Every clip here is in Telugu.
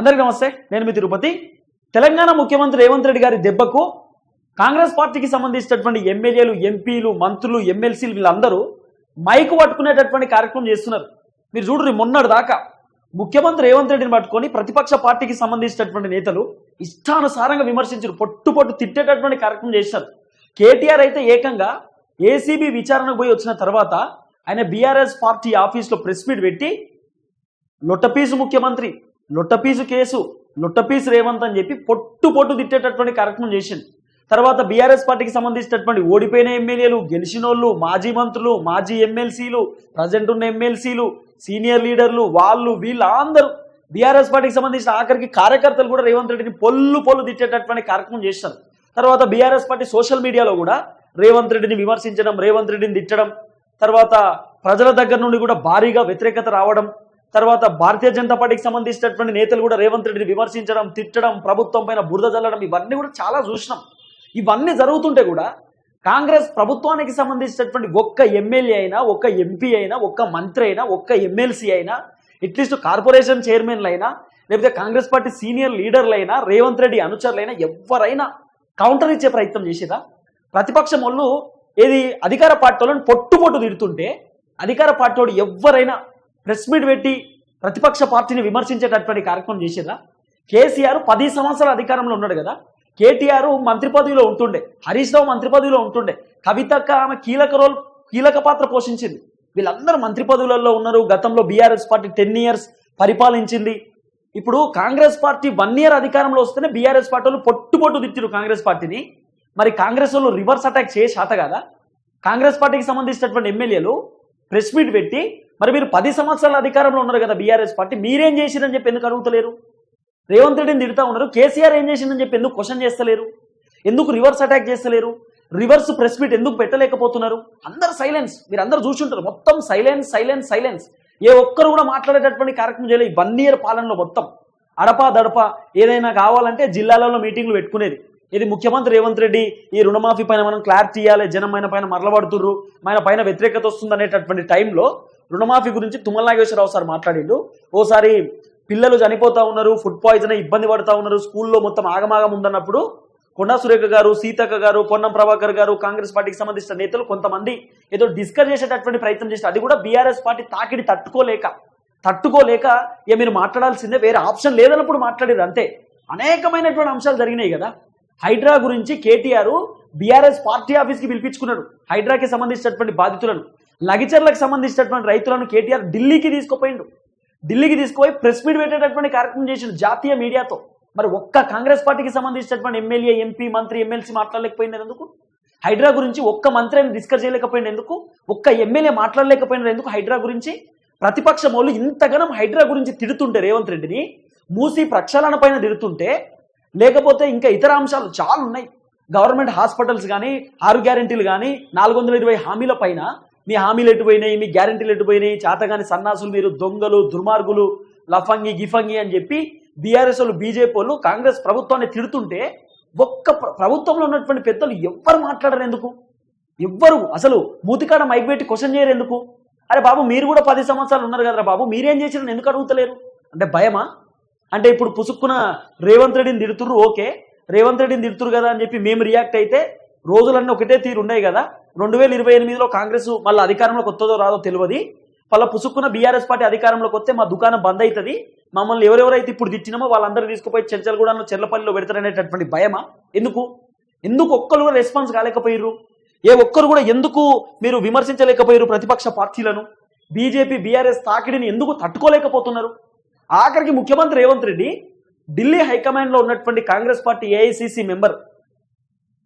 అందరికీ నమస్తే నేను మీ తిరుపతి. తెలంగాణ ముఖ్యమంత్రి రేవంత్ రెడ్డి గారి దెబ్బకు కాంగ్రెస్ పార్టీకి సంబంధించినటువంటి ఎమ్మెల్యేలు ఎంపీలు మంత్రులు ఎమ్మెల్సీలు వీళ్ళందరూ మైకు పట్టుకునేటటువంటి కార్యక్రమం చేస్తున్నారు. మీరు చూడరు మొన్నటి దాకా ముఖ్యమంత్రి రేవంత్ రెడ్డిని పట్టుకొని ప్రతిపక్ష పార్టీకి సంబంధించినటువంటి నేతలు ఇష్టానుసారంగా విమర్శించారు పొట్టు పొట్టు తిట్టేటటువంటి కార్యక్రమం చేశారు. కేటీఆర్ అయితే ఏకంగా ఏసీబీ విచారణకు పోయి వచ్చిన తర్వాత ఆయన బీఆర్ఎస్ పార్టీ ఆఫీస్లో ప్రెస్ మీట్ పెట్టి లొట్టపీసు ముఖ్యమంత్రి లొట్టపీసు కేసు లొట్టపీసు రేవంత్ అని చెప్పి పొట్టు పొట్టు తిట్టేటటువంటి కార్యక్రమం చేసింది తర్వాత బీఆర్ఎస్ పార్టీకి సంబంధించినటువంటి ఓడిపోయిన ఎమ్మెల్యేలు గెలిచినోళ్ళు మాజీ మంత్రులు మాజీ ఎమ్మెల్సీలు ప్రజెంట్ ఉన్న ఎమ్మెల్సీలు సీనియర్ లీడర్లు వాళ్ళు వీళ్ళందరూ బీఆర్ఎస్ పార్టీకి సంబంధించిన ఆఖరికి కార్యకర్తలు కూడా రేవంత్ రెడ్డిని పొల్లు పొల్లు తిట్టేటటువంటి కార్యక్రమం చేశారు. తర్వాత బీఆర్ఎస్ పార్టీ సోషల్ మీడియాలో కూడా రేవంత్ రెడ్డిని విమర్శించడం రేవంత్ రెడ్డిని తిట్టడం తర్వాత ప్రజల దగ్గర నుండి కూడా భారీగా వ్యతిరేకత రావడం తర్వాత భారతీయ జనతా పార్టీకి సంబంధించినటువంటి నేతలు కూడా రేవంత్ రెడ్డిని విమర్శించడం తిట్టడం ప్రభుత్వం పైన బురద జల్లడం ఇవన్నీ కూడా చాలా చూసినాం. ఇవన్నీ జరుగుతుంటే కూడా కాంగ్రెస్ ప్రభుత్వానికి సంబంధించినటువంటి ఒక్క ఎమ్మెల్యే అయినా ఒక్క ఎంపీ అయినా ఒక్క మంత్రి అయినా ఒక్క ఎమ్మెల్సీ అయినా అట్లీస్ట్ కార్పొరేషన్ చైర్మన్లు అయినా లేకపోతే కాంగ్రెస్ పార్టీ సీనియర్ లీడర్లైనా రేవంత్ రెడ్డి అనుచరులైనా ఎవరైనా కౌంటర్ ఇచ్చే ప్రయత్నం చేసేదా ప్రతిపక్షం వాళ్ళు ఏది అధికార పార్టీ వాళ్ళని పొట్టు తిడుతుంటే అధికార పార్టీ వాడు ఎవరైనా ప్రెస్ మీట్ పెట్టి ప్రతిపక్ష పార్టీని విమర్శించేటటువంటి కార్యక్రమం చేసేదా కేసీఆర్ పది సంవత్సరాల అధికారంలో ఉన్నాడు కదా? కేటీఆర్ మంత్రి పదవిలో ఉంటుండే. హరీష్ రావు మంత్రి పదవిలో ఉంటుండే. కవితక్క ఆమె కీలక రోల్ కీలక పాత్ర పోషించింది. వీళ్ళందరూ మంత్రి పదవులలో ఉన్నారు. గతంలో బీఆర్ఎస్ పార్టీ టెన్ ఇయర్స్ పరిపాలించింది. ఇప్పుడు కాంగ్రెస్ పార్టీ వన్ ఇయర్ అధికారంలో వస్తేనే బీఆర్ఎస్ పార్టీ వాళ్ళు పొట్టుబొట్టు తిట్టిరు కాంగ్రెస్ పార్టీని. మరి కాంగ్రెస్ వాళ్ళు రివర్స్ అటాక్ చేసి శాత కదా? కాంగ్రెస్ పార్టీకి సంబంధించినటువంటి ఎమ్మెల్యేలు ప్రెస్ మీట్ పెట్టి మరి మీరు పది సంవత్సరాల అధికారంలో ఉన్నారు కదా బీఆర్ఎస్ పార్టీ మీరేం చేసిరని చెప్పి ఎందుకు అడుగుతలేరు? రేవంత్ రెడ్డిని తిడతా ఉన్నారు కేసీఆర్ ఏం చేసిందని చెప్పి ఎందుకు క్వశ్చన్ చేస్తలేరు? ఎందుకు రివర్స్ అటాక్ చేస్తలేరు? రివర్స్ ప్రెస్ మీట్ ఎందుకు పెట్టలేకపోతున్నారు? అందరు సైలెన్స్ మీరు అందరు చూసుంటారు మొత్తం సైలెన్స్ సైలెన్స్ సైలెన్స్. ఏ ఒక్కరు కూడా మాట్లాడేటటువంటి కార్యక్రమం చేయలేదు ఈ వన్ ఇయర్ పాలనలో మొత్తం. అడపా దడప ఏదైనా కావాలంటే జిల్లాలలో మీటింగ్లు పెట్టుకునేది. ఇది ముఖ్యమంత్రి రేవంత్ రెడ్డి ఈ రుణమాఫీ పైన మనం క్లారిటీ ఇవ్వాలి జనం ఆయన పైన మరలబడుతుర్రు ఆయన పైన వ్యతిరేకత వస్తుంది అనేటటువంటి టైంలో రుణమాఫీ గురించి తుమ్మల నాగేశ్వరరావు సార్ మాట్లాడిండు. ఓసారి పిల్లలు చనిపోతా ఉన్నారు ఫుడ్ పాయిజన్ ఇబ్బంది పడతా ఉన్నారు స్కూల్లో మొత్తం ఆగమాగం ఉందన్నప్పుడు కొండా సురేఖ గారు సీతక్క గారు పొన్నం ప్రభాకర్ గారు కాంగ్రెస్ పార్టీకి సంబంధించిన నేతలు కొంతమంది ఏదో డిస్కస్ చేసేటటువంటి ప్రయత్నం చేస్తారు అది కూడా బీఆర్ఎస్ పార్టీ తాకిడి తట్టుకోలేక తట్టుకోలేక ఇక మీరు మాట్లాడాల్సిందే వేరే ఆప్షన్ లేదన్నప్పుడు మాట్లాడారు అంతే. అనేకమైనటువంటి అంశాలు జరిగినాయి కదా. హైడ్రా గురించి కేటీఆర్ బీఆర్ఎస్ పార్టీ ఆఫీస్కి పిలిపించుకున్నాడు హైడ్రాకి సంబంధించినటువంటి బాధితులను. లగిచర్లకు సంబంధించినటువంటి రైతులను కేటీఆర్ ఢిల్లీకి తీసుకుపోయిండు. ఢిల్లీకి తీసుకుపోయి ప్రెస్ మీట్ పెట్టేటటువంటి కార్యక్రమం చేసిండు జాతీయ మీడియాతో. మరి ఒక్క కాంగ్రెస్ పార్టీకి సంబంధించినటువంటి ఎమ్మెల్యే ఎంపీ మంత్రి ఎమ్మెల్సీ మాట్లాడలేకపోయింది ఎందుకు? హైడ్రా గురించి ఒక్క మంత్రి అయినా డిస్కస్ చేయలేకపోయింది ఎందుకు? ఒక్క ఎమ్మెల్యే మాట్లాడలేకపోయినది ఎందుకు హైడ్రా గురించి? ప్రతిపక్షం వాళ్ళు ఇంతగానం హైడ్రా గురించి తిడుతుంటే రేవంత్ రెడ్డిని మూసి ప్రక్షాళన పైన తిడుతుంటే లేకపోతే ఇంకా ఇతర అంశాలు చాలా ఉన్నాయి. గవర్నమెంట్ హాస్పిటల్స్ కానీ ఆరు గ్యారెంటీలు కానీ నాలుగు వందల ఇరవై హామీల పైన మీ హామీలు ఎటుపోయినాయి మీ గ్యారెంటీలు ఎటుపోయినాయి చేతగాని సన్నాసులు మీరు దొంగలు దుర్మార్గులు లఫంగి గిఫంగి అని చెప్పి బీఆర్ఎస్ వాళ్ళు బీజేపీ వాళ్ళు కాంగ్రెస్ ప్రభుత్వాన్ని తిడుతుంటే ఒక్క ప్రభుత్వంలో ఉన్నటువంటి పెద్దలు ఎవ్వరు మాట్లాడరు ఎందుకు? ఎవ్వరు అసలు మూతికాడ మైక్ పెట్టి క్వశ్చన్ చేయరు ఎందుకు? అరే బాబు మీరు కూడా పది సంవత్సరాలు ఉన్నారు కదరా బాబు మీరేం చేసిన ఎందుకు అడుగుతలేరు? అంటే భయమా? అంటే ఇప్పుడు పుసుక్కున రేవంత్ రెడ్డిని తిడుతుర్రు ఓకే. రేవంత్ రెడ్డిని తిడుతురు కదా అని చెప్పి మేము రియాక్ట్ అయితే రోజులన్నీ ఒకటే తీరు ఉన్నాయి కదా. రెండు వేల ఇరవై ఎనిమిదిలో కాంగ్రెస్ మళ్ళీ అధికారంలోకి వస్తుందో రాదో తెలియదు. వాళ్ళ పుసుక్కున బీఆర్ఎస్ పార్టీ అధికారంలోకి వస్తే మా దుకాణం బంద్ అవుతుంది. మమ్మల్ని ఎవరెవరైతే ఇప్పుడు తిట్టినామో వాళ్ళందరూ తీసుకుపోయి చెంచల్గూడలో చెర్లపల్లిలో పెడతారనేటటువంటి భయమా? ఎందుకు? ఎందుకు ఒక్కరు కూడా రెస్పాన్స్ కాలేకపోయారు ఏ ఒక్కరు కూడా ఎందుకు మీరు విమర్శించలేకపోయారు ప్రతిపక్ష పార్టీలను? బీజేపీ బీఆర్ఎస్ తాకిడిని ఎందుకు తట్టుకోలేకపోతున్నారు? ఆఖరికి ముఖ్యమంత్రి రేవంత్ రెడ్డి ఢిల్లీ హైకమాండ్లో ఉన్నటువంటి Congress party AICC member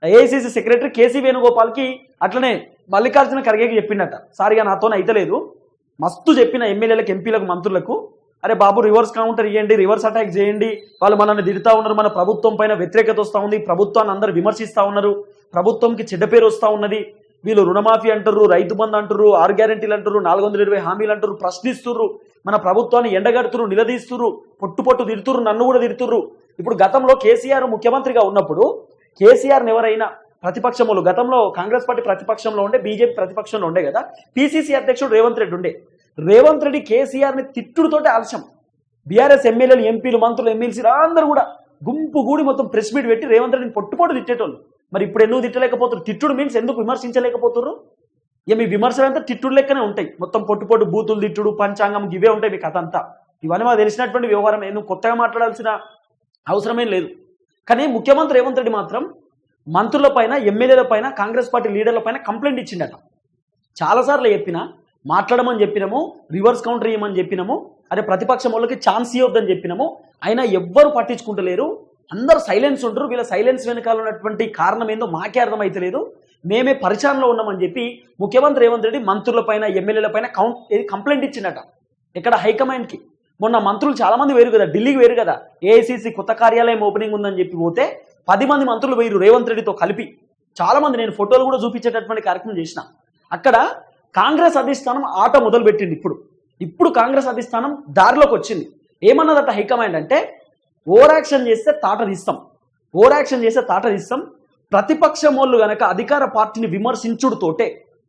AICC secretary KC వేణుగోపాల్కి అట్లనే మల్లికార్జున ఖర్గేకి చెప్పిండట. సారిగా నాతోనే అయితలేదు మస్తు చెప్పిన ఎమ్మెల్యేలకు ఎంపీలకు మంత్రులకు అరే బాబు రివర్స్ కౌంటర్ ఇవ్వండి రివర్స్ అటాక్ చేయండి. వాళ్ళు మనల్ని తిడుతా ఉన్నారు మన ప్రభుత్వం పైన వ్యతిరేకత వస్తూ ఉంది ప్రభుత్వాన్ని అందరు విమర్శిస్తూ ఉన్నారు. ప్రభుత్వంకి చెడ్డ పేరు వస్తూ ఉన్నది. వీళ్ళు రుణమాఫీ అంటారు రైతు బంధు అంటారు ఆరు గ్యారెంటీలు అంటారు నాలుగు వందల ఇరవై హామీలు అంటారు ప్రశ్నిస్తుర్రు. మన ప్రభుత్వాన్ని ఎండగడుతురు నిలదీస్తుర్రు పొట్టు పొట్టు తిడుతురు నన్ను కూడా తిడుతురు ఇప్పుడు గతంలో కేసీఆర్ ముఖ్యమంత్రిగా ఉన్నప్పుడు కేసీఆర్ని ఎవరైనా ప్రతిపక్షములు గతంలో కాంగ్రెస్ పార్టీ ప్రతిపక్షంలో ఉండే బీజేపీ ప్రతిపక్షంలో ఉండే కదా పిసిసి అధ్యక్షుడు రేవంత్ రెడ్డి ఉండే. రేవంత్ రెడ్డి కేసీఆర్ని తిట్టుడుతోటే ఆలస్యం. బీఆర్ఎస్ ఎమ్మెల్యేలు ఎంపీలు మంత్రులు ఎమ్మెల్సీలు అందరూ కూడా గుంపు గూడి మొత్తం ప్రెస్ మీట్ పెట్టి రేవంత్ రెడ్డిని పొట్టుపోటు తిట్టేటోళ్ళు. మరి ఇప్పుడు ఎందుకు తిట్టలేకపోతున్నారు తిట్టుడు మీన్స్ ఎందుకు విమర్శించలేకపోతున్నారు ఇక మీ విమర్శలు అంతా తిట్టుడు లెక్కనే ఉంటాయి. మొత్తం పొట్టు పొట్టు బూతులు తిట్టుడు పంచాంగం ఇవే ఉంటాయి మీ కథ అంతా. ఇవన్నీ మాకు తెలిసినటువంటి వ్యవహారం. నువ్వు కొత్తగా మాట్లాడాల్సిన అవసరమేం లేదు. కానీ ముఖ్యమంత్రి రేవంత్ రెడ్డి మాత్రం మంత్రుల పైన ఎమ్మెల్యేల పైన కాంగ్రెస్ పార్టీ లీడర్ల పైన కంప్లైంట్ ఇచ్చిండట. చాలాసార్లు చెప్పిన మాట్లాడమని చెప్పినాము రివర్స్ కౌంటర్ ఇవ్వమని చెప్పినాము అదే ప్రతిపక్షం వాళ్ళకి ఛాన్స్ ఇవ్వద్దని చెప్పినాము అయినా ఎవ్వరు పట్టించుకుంటలేరు. అందరు సైలెన్స్ ఉంటారు వీళ్ళ సైలెన్స్ వెనకాల ఉన్నటువంటి కారణం ఏందో మాకే అర్థమైతలేదు. మేమే పరిచారంలో ఉన్నామని చెప్పి ముఖ్యమంత్రి రేవంత్ రెడ్డి మంత్రుల పైన ఎమ్మెల్యేల పైన కౌంట్ కంప్లైంట్ ఇచ్చిండట. ఇక్కడ హైకమాండ్కి. మొన్న మంత్రులు చాలా మంది వేరు కదా ఢిల్లీకి వేరు కదా. ఏఐసిసి కొత్త కార్యాలయం ఓపెనింగ్ ఉందని చెప్పి పోతే పది మంది మంత్రులు వేరు రేవంత్ రెడ్డితో కలిపి. చాలా మంది నేను ఫోటోలు కూడా చూపించేటటువంటి కార్యక్రమం చేసిన. అక్కడ కాంగ్రెస్ అధిష్టానం ఆట మొదలు పెట్టింది ఇప్పుడు. ఇప్పుడు కాంగ్రెస్ అధిష్టానం దారిలోకి వచ్చింది. ఏమన్నదట హైకమాండ్ అంటే ఓవర్ యాక్షన్ చేస్తే తాట తీస్తాం. ఓవర్ యాక్షన్ చేస్తే తాట తీస్తాం. ప్రతిపక్షం వాళ్ళు గనక అధికార పార్టీని విమర్శించుడుతోటే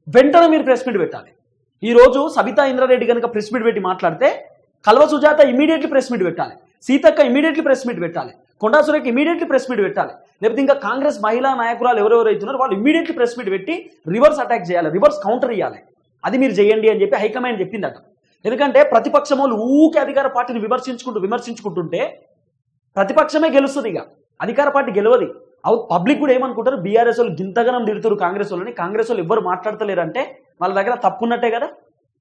వెంటనే మీరు ప్రెస్ మీట్ పెట్టాలి. ఈరోజు సబితా ఇంద్రారెడ్డి కనుక ప్రెస్ మీట్ పెట్టి మాట్లాడితే Kalva Sujatha immediately press meet పెట్టాలి. సీతక్క ఇమీడియట్లీ ప్రెస్ మీట్ పెట్టాలి. Konda Surekha immediately press meet పెట్టాలి. లేకపోతే ఇంకా కాంగ్రెస్ మహిళా నాయకురాలు ఎవరెవరు అవుతున్నారో వాళ్ళు ఇమీడియట్లీ ప్రెస్ మీట్ పెట్టి రివర్స్ అటాక్ చేయాలి. రివర్స్ కౌంటర్ ఇవ్వాలి అది మీరు చేయండి అని చెప్పి హైకమాండ్ చెప్పిందట. ఎందుకంటే ప్రతిపక్షం వాళ్ళు ఊకే అధికార పార్టీని విమర్శించుకుంటూ విమర్శించుకుంటుంటే ప్రతిపక్షమే గెలుస్తుంది ఇక. అధికార పార్టీ గెలవది. అవు పబ్లిక్ కూడా ఏమనుకుంటారు? బీఆర్ఎస్ వాళ్ళు గింతగనం తిడుతున్నారు కాంగ్రెస్ వాళ్ళని. కాంగ్రెస్ వాళ్ళు ఎవ్వరు మాట్లాడతలేరు అంటే వాళ్ళ దగ్గర తప్పున్నట్టే కదా?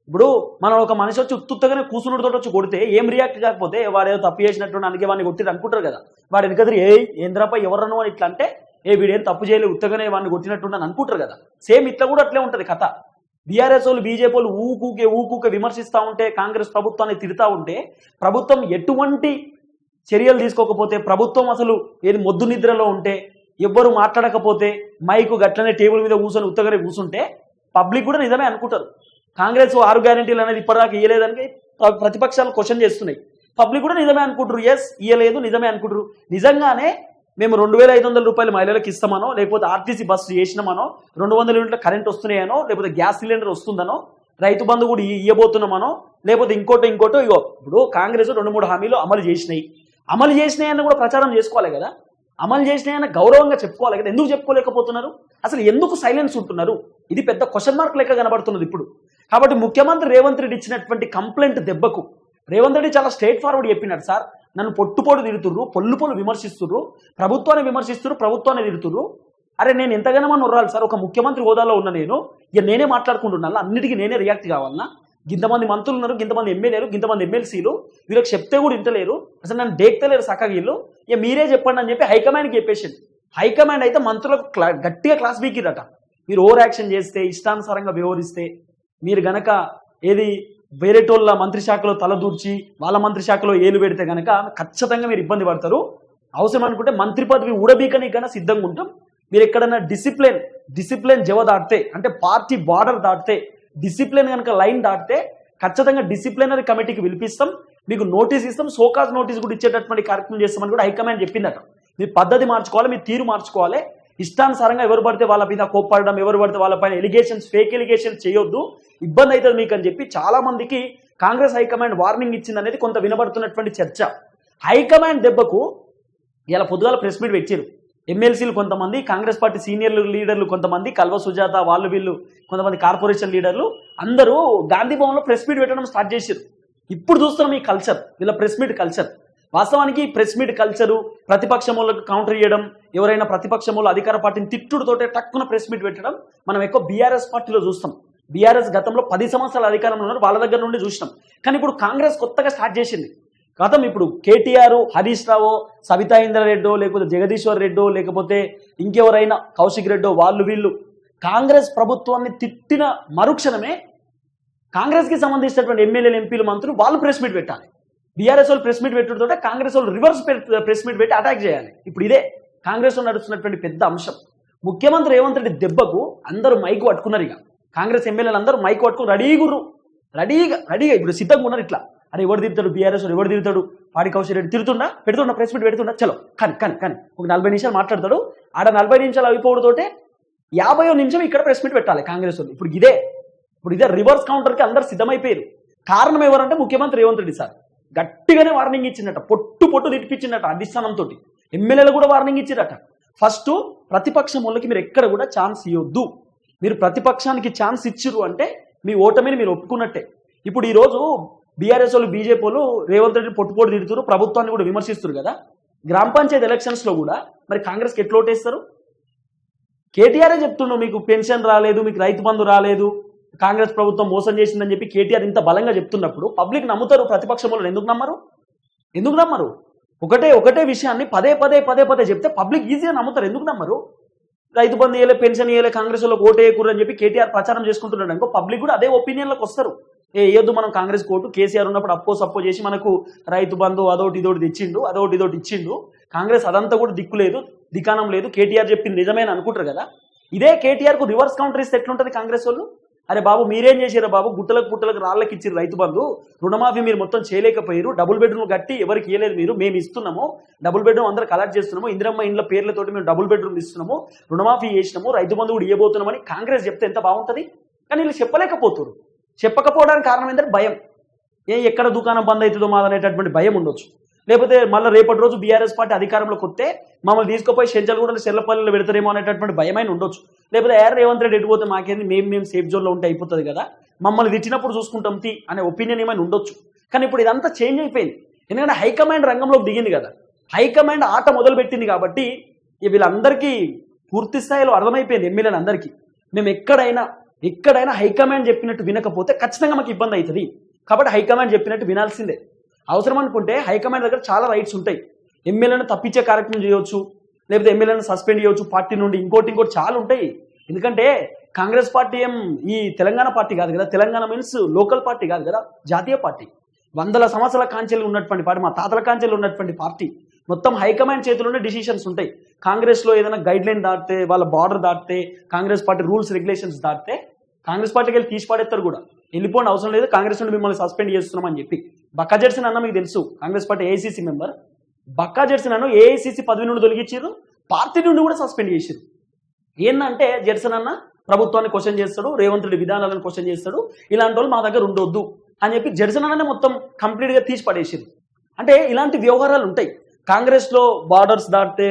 ఇప్పుడు మనం ఒక మనిషి వచ్చి ఉత్తుత్తగానే కూసునుడితో వచ్చి కొడితే ఏం రియాక్ట్ కాకపోతే వాడేదో తప్పు చేసినట్టు అందుకే వాడిని కొట్టిరు అనుకుంటారు కదా. వాడు వెనకదిరి ఏ ఏంద్రపై ఎవరన్నా అని ఇట్లా అంటే ఏ వీడేం తప్పు చేయలేదు ఉత్తగానే వాడిని కొట్టినట్టు అనుకుంటారు కదా. సేమ్ ఇట్లా కూడా అట్లే ఉంటుంది కథ. బీఆర్ఎస్ వాళ్ళు బీజేపీ వాళ్ళు ఊకూకే ఊకూకే విమర్శిస్తూ ఉంటే కాంగ్రెస్ ప్రభుత్వాన్ని తిడతా ఉంటే ప్రభుత్వం ఎటువంటి చర్యలు తీసుకోకపోతే ప్రభుత్వం అసలు ఏది మొద్దు నిద్రలో ఉంటే ఎవ్వరు మాట్లాడకపోతే మైకు గట్లనే టేబుల్ మీద కూర్చొని ఉత్తగానే కూర్చుంటే పబ్లిక్ కూడా నిజమే అనుకుంటారు. కాంగ్రెస్ ఆరు గ్యారెంటీలు అనేది ఇప్పటిదాకా ఇయ్యలేదని ప్రతిపక్షాలు క్వశ్చన్ చేస్తున్నాయి. పబ్లిక్ కూడా నిజమే అనుకుంటారు ఎస్ ఇయ్యలేదు నిజమే అనుకుంటారు నిజంగానే మేము రెండు వేల ఐదు వందల రూపాయలు మహిళలకు ఇస్తామనో లేకపోతే ఆర్టీసీ బస్సు చేసినామనో రెండు వందల యూనిట్ల కరెంట్ వస్తున్నాయనో లేకపోతే గ్యాస్ సిలిండర్ వస్తుందనో రైతు బంధు కూడా ఇయ్యబోతున్నామనో లేకపోతే ఇంకోటో ఇంకోటో ఇగో ఇప్పుడు కాంగ్రెస్ రెండు మూడు హామీలు అమలు చేసినాయి. అమలు చేసినాయని కూడా ప్రచారం చేసుకోవాలి కదా? అమలు చేసినాయని గౌరవంగా చెప్పుకోవాలి కదా? ఎందుకు చెప్పుకోలేకపోతున్నారు? అసలు ఎందుకు సైలెన్స్ ఉంటున్నారు? ఇది పెద్ద క్వశ్చన్ మార్క్ లెక్క కనబడుతున్నది ఇప్పుడు. కాబట్టి ముఖ్యమంత్రి రేవంత్ రెడ్డి ఇచ్చినటువంటి కంప్లైంట్ దెబ్బకు రేవంత్ రెడ్డి చాలా స్ట్రైట్ ఫార్వర్డ్ చెప్పినాడు సార్ నన్ను పొట్టుపోటు తిడుతుర్రు పొల్లు పొల్లు విమర్శిస్తుర్రు ప్రభుత్వాన్ని విమర్శిస్తుర్రు ప్రభుత్వాన్ని తిడుతుర్రు. అరే నేను ఎంతగానో మన ఉర్రాలి సార్ ఒక ముఖ్యమంత్రి హోదాలో ఉన్న నేను ఇక నేనే మాట్లాడుకుంటున్నా అన్నిటికీ నేనే రియాక్ట్ కావాలన్నా ఇంతమంది మంత్రులు ఉన్నారు ఇంతమంది ఎమ్మెల్యేలు ఇంతమంది ఎమ్మెల్సీలు వీళ్ళకి చెప్తే కూడా ఇంటలేరు అసలు నన్ను డేక్తలేరు సక్కగా వీళ్ళు. ఇక మీరే చెప్పండి అని చెప్పి హైకమాండ్కి చెప్పేసింది హైకమాండ్ అయితే మంత్రులకు గట్టిగా క్లాస్ బీకిరట మీరు ఓవర్ యాక్షన్ చేస్తే ఇష్టానుసారంగా వ్యవహరిస్తే మీరు గనక ఏది వేరేటోళ్ళ మంత్రి శాఖలో తలదూర్చి వాళ్ళ మంత్రి శాఖలో ఏలు పెడితే గనక ఖచ్చితంగా మీరు ఇబ్బంది పడతారు. అవసరం అనుకుంటే మంత్రి పదవి ఊడబీకని కన్నా సిద్ధంగా ఉంటాం. మీరు ఎక్కడన్నా డిసిప్లిన్ డిసిప్లిన్ జవ దాటితే అంటే పార్టీ బార్డర్ దాటితే డిసిప్లిన్ కనుక లైన్ దాటితే ఖచ్చితంగా డిసిప్లినరీ కమిటీకి పిలిపిస్తాం. మీకు నోటీస్ ఇస్తాం. సోకాజ్ నోటీస్ కూడా ఇచ్చేటటువంటి కార్యక్రమం చేస్తామని కూడా హైకమాండ్ చెప్పిందట. మీ పద్ధతి మార్చుకోవాలి మీ తీరు మార్చుకోవాలి. ఇష్టానుసారంగా ఎవరు పడితే వాళ్ళ మీద కోప్పడడం ఎవరు పడితే వాళ్ళ పైన ఎలిగేషన్స్ ఫేక్ ఎలిగేషన్స్ చేయొద్దు. ఇబ్బంది అవుతుంది మీకు అని చెప్పి చాలా మందికి కాంగ్రెస్ హైకమాండ్ వార్నింగ్ ఇచ్చింది అనేది కొంత వినబడుతున్నటువంటి చర్చ. హైకమాండ్ దెబ్బకు ఇలా పొద్దుగాల ప్రెస్ మీట్ పెట్టారు. ఎమ్మెల్సీలు కొంతమంది కాంగ్రెస్ పార్టీ సీనియర్లు లీడర్లు కొంతమంది కల్వ సుజాత వాళ్ళు వీళ్ళు కొంతమంది కార్పొరేషన్ లీడర్లు అందరూ గాంధీ భవన్లో ప్రెస్ మీట్ పెట్టడం స్టార్ట్ చేశారు ఇప్పుడు చూస్తున్నాం ఈ కల్చర్ వీళ్ళ ప్రెస్ మీట్ కల్చర్ వాస్తవానికి ప్రెస్ మీట్ కల్చరు ప్రతిపక్షములకు కౌంటర్ చేయడం ఎవరైనా ప్రతిపక్షములు అధికార పార్టీని తిట్టుడుతోటే టక్కున ప్రెస్ మీట్ పెట్టడం మనం ఎక్కువ బీఆర్ఎస్ పార్టీలో చూస్తాం. బీఆర్ఎస్ గతంలో పది సంవత్సరాల అధికారంలో ఉన్నారు వాళ్ళ దగ్గర నుండి చూసినాం. కానీ ఇప్పుడు కాంగ్రెస్ కొత్తగా స్టార్ట్ చేసింది. గతం ఇప్పుడు కేటీఆర్ హరీష్ రావు సబితా ఇంద్రారెడ్డో లేకపోతే జగదీశ్వర్ రెడ్డో లేకపోతే ఇంకెవరైనా కౌశిక్ రెడ్డో వాళ్ళు వీళ్ళు కాంగ్రెస్ ప్రభుత్వాన్ని తిట్టిన మరుక్షణమే కాంగ్రెస్కి సంబంధించినటువంటి ఎమ్మెల్యేలు ఎంపీలు మంత్రులు వాళ్ళు ప్రెస్ మీట్ పెట్టాలి. బీఆర్ఎస్ వాళ్ళు ప్రెస్ మీట్ పెట్టుడుతోటే కాంగ్రెస్ వాళ్ళు రివర్స్ ప్రెస్ మీట్ పెట్టి అటాక్ చేయాలి. ఇప్పుడు ఇదే కాంగ్రెస్లో నడుస్తున్నటువంటి పెద్ద అంశం. ముఖ్యమంత్రి రేవంత్ రెడ్డి దెబ్బకు అందరూ మైకు పట్టుకున్నారు ఇక. కాంగ్రెస్ ఎమ్మెల్యేలు అందరూ మైకు పట్టుకుని రెడీగుర్రు రెడీగా రెడీగా ఇప్పుడు సిద్ధంగా ఉన్నారు ఇట్లా. అరే ఎవరు తిరుగుతాడు బీఆర్ఎస్ ఎవరు తిరుగుతాడు? పాడి కౌశల్ రెడ్డి తిరుగుతుండా? పెడుతున్నా ప్రెస్ మీట్ పెడుతున్నా చలో కానీ కానీ కానీ. ఒక నలభై నిమిషాలు మాట్లాడతాడు. ఆడ నలభై నిమిషాలు అయిపోవడంతోటే యాభై నిమిషం ఇక్కడ ప్రెస్ మీట్ పెట్టాలి కాంగ్రెస్ వాళ్ళు. ఇప్పుడు ఇదే ఇప్పుడు ఇదే రివర్స్ కౌంటర్కి అందరు సిద్ధమైపోయారు. కారణం ఎవరంటే ముఖ్యమంత్రి రేవంత్ రెడ్డి సార్. గట్టిగానే వార్నింగ్ ఇచ్చిందట పొట్టు పొట్టు తిట్టిపించిందట అధిష్టానంతో ఎమ్మెల్యేలు కూడా వార్నింగ్ ఇచ్చిందట ఫస్ట్ ప్రతిపక్షం వాళ్ళకి మీరు ఎక్కడ కూడా ఛాన్స్ ఇవ్వద్దు మీరు ప్రతిపక్షానికి ఛాన్స్ ఇచ్చిర్రు అంటే మీ ఓటమిని మీరు ఒప్పుకున్నట్టే. ఇప్పుడు ఈరోజు బీఆర్ఎస్ వాళ్ళు బీజేపీ వాళ్ళు రేవంత్ రెడ్డి పొట్టు తిడుతురు ప్రభుత్వాన్ని కూడా విమర్శిస్తారు కదా. గ్రామ పంచాయతీ ఎలక్షన్స్లో కూడా మరి కాంగ్రెస్కి ఎట్లా ఓటేస్తారు? కేటీఆరే చెప్తుండు మీకు పెన్షన్ రాలేదు మీకు రైతు బంధు రాలేదు కాంగ్రెస్ ప్రభుత్వం మోసం చేసిందని చెప్పి కేటీఆర్ ఇంత బలంగా చెప్తున్నప్పుడు పబ్లిక్ నమ్ముతారు ప్రతిపక్షంలో ఎందుకు నమ్మరు? ఎందుకు నమ్మరు? ఒకటే ఒకటే విషయాన్ని పదే పదే పదే పదే చెప్తే పబ్లిక్ ఈజీగా నమ్ముతారు. ఎందుకు నమ్మరు? రైతు బంధు ఇయ్యలే పెన్షన్ వేయలే కాంగ్రెస్ వాళ్ళకి ఓటు వేయకూడదు అని చెప్పి కేటీఆర్ ప్రచారం చేసుకుంటున్నాడు అనుకో పబ్లిక్ కూడా అదే ఒపీనియన్లకు వస్తారు. ఏ వేయొద్దు మనం కాంగ్రెస్ కోర్టు కేసీఆర్ ఉన్నప్పుడు అప్పో సప్పో చేసి మనకు రైతు బంధు అదోటి ఇదోటి తెచ్చిండు అదోటి ఇదోటి ఇచ్చిండు. కాంగ్రెస్ అదంతా కూడా దిక్కు లేదు దికానం లేదు. కేటీఆర్ చెప్పింది నిజమేనని అనుకుంటారు కదా? ఇదే కేటీఆర్కు రివర్స్ కౌంటర్ ఇస్తే ఎట్లుంటది కాంగ్రెస్ వాళ్ళు? అరే బాబు మీరేం చేశారు బాబు? గుట్టలకు పుట్టలకు రాళ్ళకి ఇచ్చారు రైతు బంధు. రుణమాఫీ మీరు మొత్తం చేయలేకపోయారు డబుల్ బెడ్రూమ్ కట్టి ఎవరికి ఇవ్వలేదు మీరు. మేము ఇస్తున్నాము. డబుల్ బెడ్రూమ్ అందరూ కలెక్ట్ చేస్తున్నాము. ఇందిరమ్మ ఇండ్ల పేర్లతోటి మేము డబుల్ బెడ్రూమ్ ఇస్తున్నాము. రుణమాఫీ చేసినాము. రైతు బంధు కూడా ఇవ్వబోతున్నామని కాంగ్రెస్ చెప్తే ఎంత బాగుంటుంది? కానీ వీళ్ళు చెప్పలేకపోతున్నారు చెప్పకపోవడానికి కారణం ఏంటంటే భయం. ఏ ఎక్కడ దుకాణం బంద్ అవుతుందో మాదనేటటువంటి భయం ఉండొచ్చు. లేకపోతే మళ్ళీ రేపటి రోజు బీఆర్ఎస్ పార్టీ అధికారంలోకి వస్తే మమ్మల్ని తీసుకుపోయి సెంచల్ కూడా చెల్లపల్లిలో పెడతారేమో అనేటటువంటి భయమైన ఉండొచ్చు. లేకపోతే ఏఆర్ రేవంత్ రెడ్డి ఎడిపోతే మాకేంది? మేము మేము సేఫ్ జోన్లో ఉంటే అయిపోతుంది కదా. మమ్మల్ని తిట్టినప్పుడు చూసుకుంటాం తి అనే ఒపీనియన్ ఏమైనా ఉండొచ్చు. కానీ ఇప్పుడు ఇదంతా చేంజ్ అయిపోయింది. ఎందుకంటే హైకమాండ్ రంగంలోకి దిగింది కదా. హైకమాండ్ ఆట మొదలు పెట్టింది కాబట్టి వీళ్ళందరికీ పూర్తి స్థాయిలో అర్థమైపోయింది ఎమ్మెల్యేలు అందరికీ. మేము ఎక్కడైనా ఎక్కడైనా హైకమాండ్ చెప్పినట్టు వినకపోతే ఖచ్చితంగా మాకు ఇబ్బంది అవుతుంది. కాబట్టి హైకమాండ్ చెప్పినట్టు వినాల్సిందే. అవసరం అనుకుంటే హైకమాండ్ దగ్గర చాలా రైట్స్ ఉంటాయి. ఎమ్మెల్యేను తప్పించే కార్యక్రమం చేయవచ్చు లేకపోతే ఎమ్మెల్యేను సస్పెండ్ చేయవచ్చు పార్టీ నుండి ఇంకోటి ఇంకోటి చాలా ఉంటాయి. ఎందుకంటే కాంగ్రెస్ పార్టీ ఏం ఈ తెలంగాణ పార్టీ కాదు కదా తెలంగాణ మీన్స్ లోకల్ పార్టీ కాదు కదా జాతీయ పార్టీ. వందల సంవత్సరాల కాంచెలు ఉన్నటువంటి పార్టీ మా తాతల కాంచెలు ఉన్నటువంటి పార్టీ. మొత్తం హైకమాండ్ చేతిలోనే డిసిషన్స్ ఉంటాయి. కాంగ్రెస్లో ఏదైనా గైడ్ లైన్ దాటితే వాళ్ళ బార్డర్ దాటితే కాంగ్రెస్ పార్టీ రూల్స్ రెగ్యులేషన్స్ దాటితే కాంగ్రెస్ పార్టీకి వెళ్ళి తీసి పడేస్తారు కూడా. వెళ్ళిపోండి అవసరం లేదు కాంగ్రెస్ నుండి మిమ్మల్ని సస్పెండ్ చేస్తున్నామని చెప్పి. బక్కా జెర్సన్ అన్న మీకు తెలుసు. Congress party AICC member. Bakka జెర్సన్ అన్న ఏఐసీసీ పదవి నుండి తొలగించారు. పార్టీ నుండి కూడా సస్పెండ్ చేశారు. ఏంటంటే జెర్సన్ అన్న ప్రభుత్వాన్ని క్వశ్చన్ చేస్తాడు రేవంత్ రెడ్డి విధానాలను క్వశ్చన్ చేస్తాడు. ఇలాంటి వాళ్ళు మా దగ్గర ఉండొద్దు అని చెప్పి జెర్సన్ అన్ననే మొత్తం కంప్లీట్గా తీసి పడేసారు అంటే ఇలాంటి వ్యవహారాలు ఉంటాయి. కాంగ్రెస్లో బార్డర్స్ దాటితే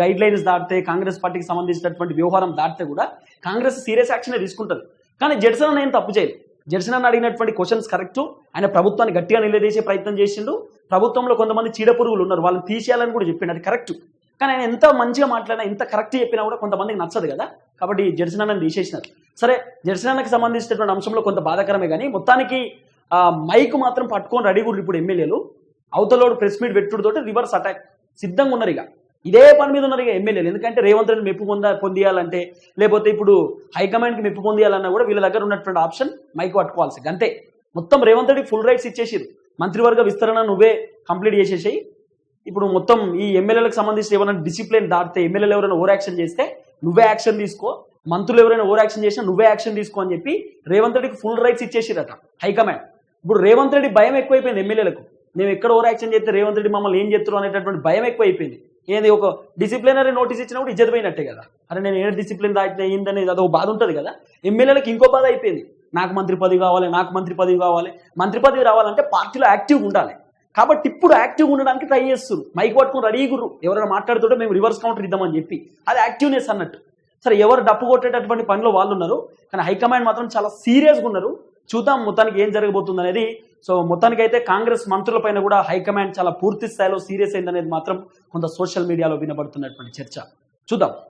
గైడ్ లైన్స్ దాటితే కాంగ్రెస్ పార్టీకి సంబంధించినటువంటి వ్యవహారం దాటితే కూడా కాంగ్రెస్ సీరియస్ యాక్షన్ తీసుకుంటుంది. కానీ జెడ్సన్ అన్న ఏం తప్పు చేయలేదు. జెర్సన్ అడిగినటువంటి క్వశ్చన్స్ కరెక్ట్ ఆయన ప్రభుత్వాన్ని గట్టిగా నిలదీసే ప్రయత్నం చేసిండు. ప్రభుత్వంలో కొంతమంది చీడపురుగులు ఉన్నారు. వాళ్ళని తీసేయాలని కూడా చెప్పిండు. అది కరెక్ట్ కానీ ఆయన ఎంత మంచిగా మాట్లాడినా ఎంత కరెక్ట్ చెప్పినా కూడా కొంతమందికి నచ్చదు కదా. కాబట్టి జెర్సన్ అన్నని తీసేసినారు. సరే జెర్సన్ సంబంధించినటువంటి అంశంలో కొంత బాధాకరమే కానీ మొత్తానికి మైక్ మాత్రం పట్టుకొని రెడీ కూడా ఇప్పుడు ఎమ్మెల్యేలు. అవతలోడు ప్రెస్ మీట్ పెట్టుడుతోటి రివర్స్ అటాక్ సిద్ధంగా ఉన్నారు ఇక. ఇదే పని మీద ఉన్నారు ఎమ్మెల్యేలు. ఎందుకంటే రేవంత్ రెడ్డి మెప్పు పొంద పొందియాలంటే లేకపోతే ఇప్పుడు హైకమాండ్కి మెప్పు పొందియాలన్నా కూడా వీళ్ళ దగ్గర ఉన్నటువంటి ఆప్షన్ మైక్ పట్టుకోవాల్సి అంతే. మొత్తం రేవంత్ రెడ్డి ఫుల్ రైట్స్ ఇచ్చేసిరు మంత్రివర్గ విస్తరణ నువ్వే కంప్లీట్ చేసేసాయి. ఇప్పుడు మొత్తం ఈ ఎమ్మెల్యేలకు సంబంధించి ఏమైనా డిసిప్లిన్ దాటితే ఎమ్మెల్యేలు ఎవరైనా ఓవర్ యాక్షన్ చేస్తే నువ్వే యాక్షన్ తీసుకో. మంత్రులు ఎవరైనా ఓవర్ యాక్షన్ చేసినా నువ్వే యాక్షన్ తీసుకో అని చెప్పి రేవంత్ రెడ్డికి ఫుల్ రైట్స్ ఇచ్చేసిరట హైకమాండ్. ఇప్పుడు రేవంత్ రెడ్డి భయం ఎక్కువైపోయింది ఎమ్మెల్యేలకు. మేము ఎక్కడ ఓవర్ యాక్షన్ చేస్తే రేవంత్ రెడ్డి మమ్మల్ని ఏం చేస్తారు అనేటటువంటి భయం ఎక్కువైపోయింది. ఏది ఒక డిసిప్లినరీ నోటీస్ ఇచ్చినప్పుడు ఇజ్జత పోయినట్టే కదా. అరే నేను ఏ డిసిప్లిన్ దాటిన ఏందనేది అదొక బాధ ఉంటుంది కదా. ఎమ్మెల్యేలకు ఇంకో బాధ అయిపోయింది. నాకు మంత్రి పదవి కావాలి నాకు మంత్రి పదవి కావాలి. మంత్రి పదవి రావాలంటే పార్టీలో యాక్టివ్గా ఉండాలి. కాబట్టి ఇప్పుడు యాక్టివ్గా ఉండడానికి ట్రై చేస్తున్నారు. మైక్ పట్టుకుని రెడీ గుర్రు. ఎవరైనా మాట్లాడుతుంటే మేము రివర్స్ కౌంటర్ ఇద్దామని చెప్పి. అది యాక్టివ్నెస్ అన్నట్టు. సరే ఎవరు డప్పు కొట్టేటటువంటి పనిలో వాళ్ళు ఉన్నారు కానీ హైకమాండ్ మాత్రం చాలా సీరియస్గా ఉన్నారు. చూద్దాం మొత్తానికి ఏం జరగబోతుంది అనేది సో మొత్తానికి అయితే కాంగ్రెస్ మంత్రులపైన కూడా హైకమాండ్ చాలా పూర్తి స్థాయిలో సీరియస్ అయిందనేది మాత్రం కొంత సోషల్ మీడియాలో వినబడుతున్నటువంటి చర్చ. చూద్దాం.